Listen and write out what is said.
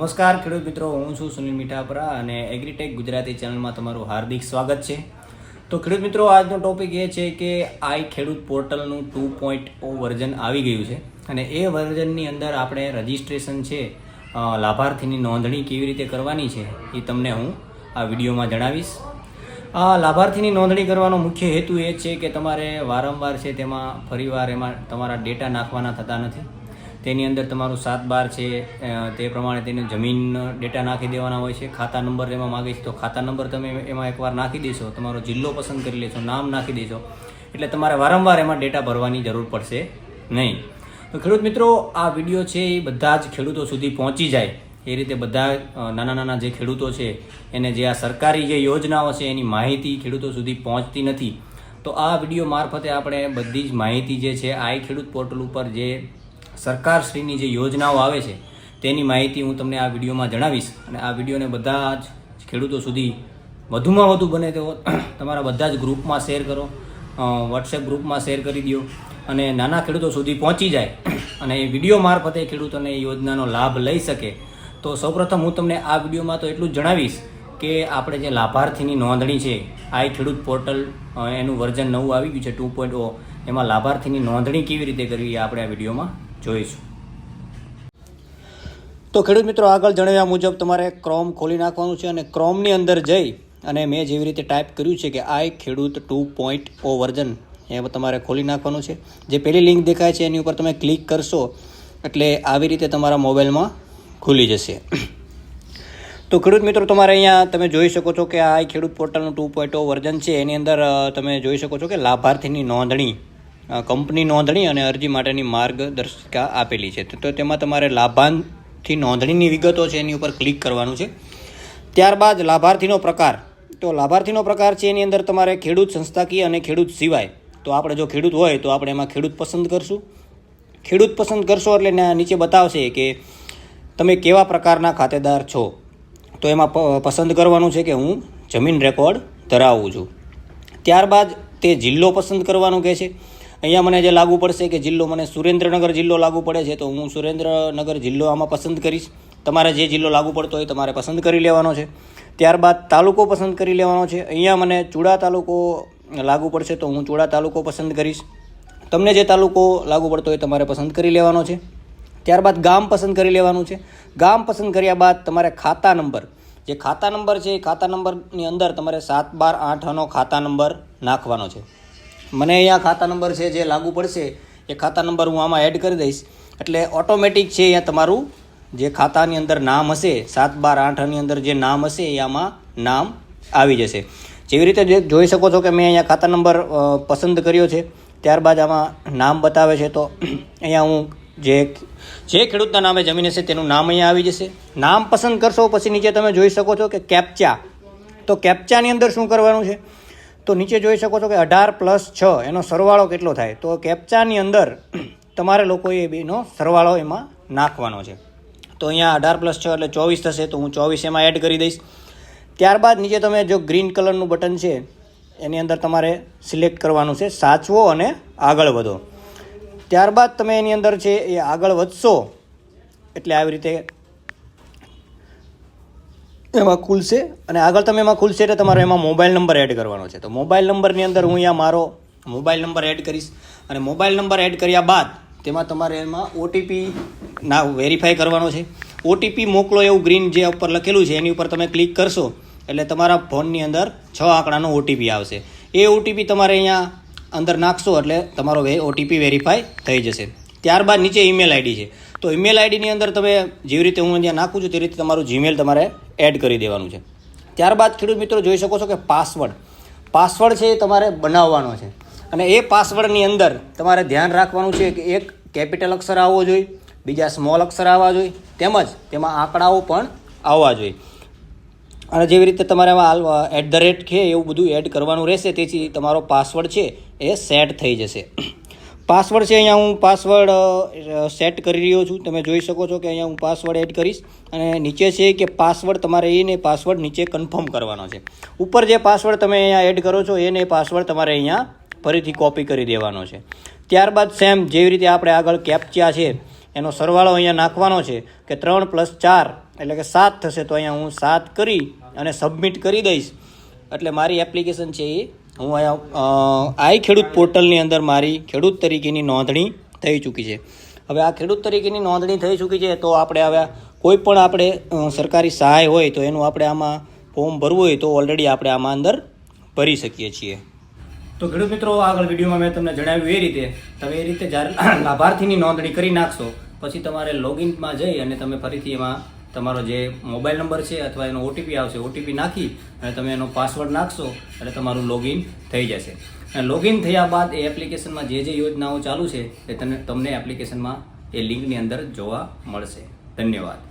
નમસ્કાર, ખેડૂત મિત્રો, હું છું સુનિલ મીઠાપરા અને એગ્રીટેક ગુજરાતી ચેનલમાં તમારું હાર્દિક સ્વાગત છે. તો ખેડૂત મિત્રો, આજનો ટોપિક એ છે કે આઈ ખેડૂત પોર્ટલનું ટુ પોઈન્ટ ઓ વર્ઝન આવી ગયું છે અને એ વર્ઝનની અંદર આપણે રજિસ્ટ્રેશન છે લાભાર્થીની નોંધણી કેવી રીતે કરવાની છે એ તમને હું આ વિડીયોમાં જણાવીશ. આ લાભાર્થીની નોંધણી કરવાનો મુખ્ય હેતુ એ છે કે તમારે વારંવાર છે તેમાં ફરીવાર એમાં તમારા ડેટા નાખવાના થતા નથી. તેની અંદર તમારું સાત બાર છે તે પ્રમાણે તેની જમીન ડેટા નાખી દેવાના હોય છે, ખાતા નંબર એમાં માગે છે, તો ખાતા નંબર તમે એમાં એકવાર નાખી દેશો, તમારો જિલ્લો પસંદ કરી લેશો, નામ નાખી દેશો, એટલે તમારે વારંવાર એમાં ડેટા ભરવાની જરૂર પડશે નહીં. તો ખેડૂત મિત્રો, આ વીડિયો છે એ બધા જ ખેડૂતો સુધી પહોંચી જાય. એ રીતે બધા નાના નાના જે ખેડૂતો છે, એને જે આ સરકારી જે યોજનાઓ છે, એની માહિતી ખેડૂતો સુધી પહોંચતી નથી. તો આ વીડિયો મારફતે આપણે બધી જ માહિતી જે છે આઈ ખેડૂત પોર્ટલ ઉપર જે સરકારશ્રીની જે યોજનાઓ આવે છે, તેની માહિતી હું તમને આ વિડીયોમાં જણાવીશ. અને આ વિડીયોને બધા જ ખેડૂતો સુધી વધુમાં વધુ બને તેવો તમારા બધા જ ગ્રુપમાં શેર કરો વોટ્સએપ ગ્રુપમાં શેર કરી દો અને નાના ખેડૂતો સુધી પહોંચી જાય અને એ વીડિયો મારફતે ખેડૂતોને યોજનાનો લાભ લઈ શકે. તો સૌપ્રથમ હું તમને આ વિડીયોમાં તો એટલું જ જણાવીશ કે આપણે જે લાભાર્થીની નોંધણી છે, આઈ ખેડૂત પોર્ટલ એનું વર્ઝન નવું આવી ગયું છે ટુ પોઈન્ટ ઓ. એમાં લાભાર્થીની નોંધણી કેવી રીતે કરવી એ આપણે આ વિડીયોમાં જોઈશું. તો ખેડૂત મિત્રો આગળ જણાવ્યા મુજબ તમારે ક્રોમ ખોલી નાખવાનું છે અને ક્રોમની અંદર જઈ અને મેં જેવી રીતે ટાઈપ કર્યું છે કે I Khedut two point O version એ તમારે ખોલી નાખવાનું છે. જે પેલી લિંક દેખાય છે એની ઉપર તમે ક્લિક કરશો એટલે આવી રીતે તમારા મોબાઈલમાં ખુલી જશે. તો ખેડૂત મિત્રો તમારે અહીંયા તમે જોઈ શકો છો કે આ ખેડૂત પોર્ટલનું ટુ પોઈન્ટ વર્ઝન છે. એની અંદર તમે જોઈ શકો છો કે લાભાર્થીની નોંધણી કંપની નોંધણી અને અરજી માટેની માર્ગદર્શિકા આપેલી છે. તો તેમાં તમારે લાભાર્થી નોંધણીની વિગતો છે, એની ઉપર ક્લિક કરવાનું છે. ત્યારબાદ લાભાર્થીનો પ્રકાર. તો લાભાર્થીનો પ્રકાર છે, એની અંદર તમારે ખેડૂત સંસ્થાકીય અને ખેડૂત સિવાય. તો આપણે જો ખેડૂત હોય, તો આપણે એમાં ખેડૂત પસંદ કરશું. ખેડૂત પસંદ કરશો એટલે નીચે બતાવશે કે તમે કેવા પ્રકારના ખાતેદાર છો. તો એમાં પસંદ કરવાનું છે કે હું જમીન રેકોર્ડ ધરાવું છું. ત્યારબાદ તે જિલ્લો પસંદ કરવાનું કહે છે. અહીંયા મને જે લાગુ પડશે કે જિલ્લો, મને સુરેન્દ્રનગર જિલ્લો લાગુ પડે છે, તો હું સુરેન્દ્રનગર જિલ્લો આમાં પસંદ કરીશ. તમારે જે જિલ્લો લાગુ પડતો હોય તમારે પસંદ કરી લેવાનો છે. ત્યારબાદ તાલુકો પસંદ કરી લેવાનો છે. અહીંયા મને ચૂડા તાલુકો લાગુ પડશે, તો હું ચૂડા તાલુકો પસંદ કરીશ. તમને જે તાલુકો લાગુ પડતો હોય તમારે પસંદ કરી લેવાનો છે. ત્યારબાદ ગામ પસંદ કરી લેવાનું છે. ગામ પસંદ કર્યા બાદ તમારે ખાતા નંબર, જે ખાતા નંબર છે એ ખાતા નંબરની અંદર તમારે સાત બાર આઠનો ખાતા નંબર નાખવાનો છે. મને અહીંયા ખાતા નંબર છે જે લાગુ પડશે, એ ખાતા નંબર હું આમાં એડ કરી દઈશ. એટલે ઓટોમેટિક છે અહીંયા તમારું જે ખાતાની અંદર નામ હશે, સાત બાર આઠની અંદર જે નામ હશે, એ આમાં નામ આવી જશે. જેવી રીતે જોઈ શકો છો કે મેં અહીંયા ખાતા નંબર પસંદ કર્યો છે, ત્યારબાદ આમાં નામ બતાવે છે, તો અહીંયા હું જે જે ખેડૂતના નામે જમીન હશે તેનું નામ અહીંયા આવી જશે. નામ પસંદ કરશો, પછી નીચે તમે જોઈ શકો છો કે કેપ્ચા તો કેપ્ચાની અંદર શું કરવાનું છે? તો નીચે જોઈ શકો છો કે અઢાર પ્લસ છ એનો સરવાળો કેટલો થાય? તો કેપ્ચાની અંદર તમારે લોકોએ બેનો સરવાળો એમાં નાખવાનો છે. તો અહીંયા અઢાર પ્લસ છ એટલે ચોવીસ થશે, તો હું ચોવીસ એમાં એડ કરી દઈશ. ત્યારબાદ નીચે તમે જો ગ્રીન કલરનું બટન છે, એની અંદર તમારે સિલેક્ટ કરવાનું છે, સાચવો અને આગળ વધો. ત્યારબાદ તમે એની અંદર છે એ આગળ વધશો, એટલે આવી રીતે એમાં ખુલશે અને આગળ તમે એમાં ખુલશે એટલે તમારે એમાં મોબાઈલ નંબર એડ કરવાનો છે. તો મોબાઈલ નંબરની અંદર હું અહીંયા મારો મોબાઈલ નંબર એડ કરીશ અને મોબાઈલ નંબર એડ કર્યા બાદ તેમાં તમારે એમાં ઓટીપી ના વેરીફાઈ કરવાનો છે. ઓટીપી મોકલો એવું ગ્રીન જે ઉપર લખેલું છે, એની ઉપર તમે ક્લિક કરશો એટલે તમારા ફોનની અંદર છ આંકડાનો ઓટીપી આવશે. એ ઓટીપી તમારે અહીંયા અંદર નાખશો એટલે તમારો ઓટીપી વેરીફાઈ થઈ જશે. ત્યારબાદ નીચે ઈમેલ આઈડી છે. તો ઈમેલ આઈડીની અંદર તમે જેવી રીતે હું અહીંયા નાખું છું, તે રીતે તમારું જીમેલ તમારે એડ કરી દેવાનું છે. ત્યારબાદ ખેડૂત મિત્રો જોઈ શકો છો કે પાસવર્ડ પાસવર્ડ છે એ તમારે બનાવવાનો છે. અને એ પાસવર્ડની અંદર તમારે ધ્યાન રાખવાનું છે કે એક કેપિટલ અક્ષર આવવો જોઈએ, બીજા સ્મોલ અક્ષર આવવા જોઈએ, તેમજ તેમાં આંકડાઓ પણ આવવા જોઈએ. અને જેવી રીતે તમારે એટ ધ રેટ છે એવું બધું એડ કરવાનું રહેશે, તેથી તમારો પાસવર્ડ છે એ સેટ થઈ જશે. પાસવર્ડ છે અહીંયા હું પાસવર્ડ સેટ કરી રહ્યો છું. તમે જોઈ શકો છો કે અહીંયા હું પાસવર્ડ એડ કરીશ અને નીચે છે કે પાસવર્ડ તમારે એને પાસવર્ડ નીચે કન્ફર્મ કરવાનો છે. ઉપર જે પાસવર્ડ તમે અહીંયા એડ કરો છો, એને પાસવર્ડ તમારે અહીંયા ફરીથી કોપી કરી દેવાનો છે. ત્યારબાદ સેમ જેવી રીતે આપણે આગળ કેપ્ચા છે, એનો સરવાળો અહીંયા નાખવાનો છે કે ત્રણ પ્લસ ચાર એટલે કે સાત થશે તો અહીંયા હું સાત કરી અને સબમિટ કરી દઈશ. એટલે મારી એપ્લિકેશન છે એ હું અહીંયા આઈ ખેડૂત પોર્ટલની અંદર મારી ખેડૂત તરીકેની નોંધણી થઈ ચૂકી છે. હવે આ ખેડૂત તરીકેની નોંધણી થઈ ચૂકી છે તો આપણે હવે કોઈ પણ આપણે સરકારી સહાય હોય તો એનું આપણે આમાં ફોર્મ ભરવું હોય તો ઓલરેડી આપણે આમાં અંદર ભરી શકીએ છીએ. તો ખેડૂત મિત્રો, આગળ વિડીયોમાં મેં તમને જણાવ્યું એ રીતે, તમે એ રીતે જ્યારે લાભાર્થીની નોંધણી કરી નાખશો, પછી તમારે લોગિનમાં જઈ અને તમે ફરીથી એમાં તમારો જે મોબાઈલ નંબર છે અથવા એનો ઓટીપી આવશે ઓટીપી નાખી અને તમે એનો પાસવર્ડ નાખશો એટલે તમારું લોગિન થઈ જશે. અને લોગિન થયા બાદ એ એપ્લિકેશનમાં જે જે યોજનાઓ ચાલુ છે એ તમને તમને એપ્લિકેશનમાં એ લિંકની અંદર જોવા મળશે. ધન્યવાદ.